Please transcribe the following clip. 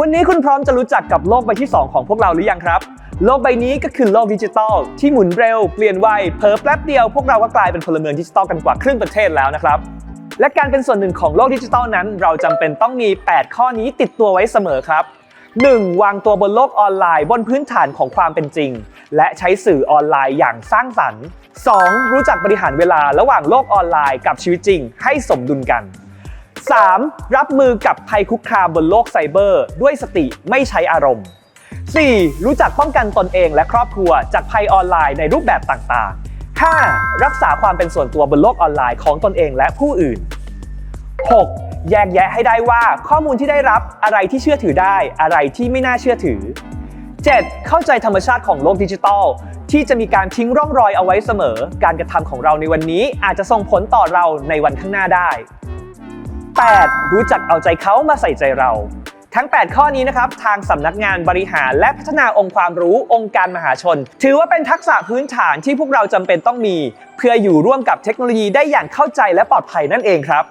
วันนี้คุณพร้อมจะรู้จักกับโลกใบที่ 2 ของพวกเราหรือยังครับ โลกใบนี้ก็คือโลกดิจิทัลที่หมุนเร็ว เปลี่ยนไวเผลอแป๊บเดียวพวกเราก็กลายเป็นพลเมืองดิจิทัลกันกว่าครึ่งประเทศแล้วนะครับ และการเป็นส่วนหนึ่งของโลกดิจิทัลนั้น เราจำเป็นต้องมี 8 ข้อนี้ติดตัวไว้เสมอครับ 1. วางตัวบนโลกออนไลน์บนพื้นฐานของความเป็นจริง และใช้สื่อออนไลน์อย่างสร้างสรรค์ 2. รู้จักบริหารเวลาระหว่างโลกออนไลน์กับชีวิตจริง ให้สมดุลกัน 3. รับมือกับภัยคุกคามบนโลกไซเบอร์ ด้วยสติไม่ใช้อารมณ์ 4. รู้จักป้องกันตนเองและครอบครัวจากภัยออนไลน์ในรูปแบบต่างๆ 5. รักษาความเป็นส่วนตัวบนโลกออนไลน์ของตนเองและผู้อื่น 6. แยกแยะให้ได้ว่าข้อมูลที่ได้รับอะไรที่เชื่อถือได้อะไรที่ไม่น่าเชื่อถือ 7. เข้าใจธรรมชาติของโลกดิจิทัล ที่จะมีการทิ้งร่องรอยเอาไว้เสมอ การกระทำของเราในวันนี้อาจจะส่งผลต่อเราในวันข้างหน้าได้ 8. รู้จักเอาใจเขามาใส่ใจเรา ทั้ง 8 ข้อนี้นะครับ ทางสำนักงานบริหารและพัฒนาองค์ความรู้องค์การมหาชน ถือว่าเป็นทักษะพื้นฐานที่พวกเราจำเป็นต้องมี เพื่ออยู่ร่วมกับเทคโนโลยีได้อย่างเข้าใจและปลอดภัยนั่นเองครับ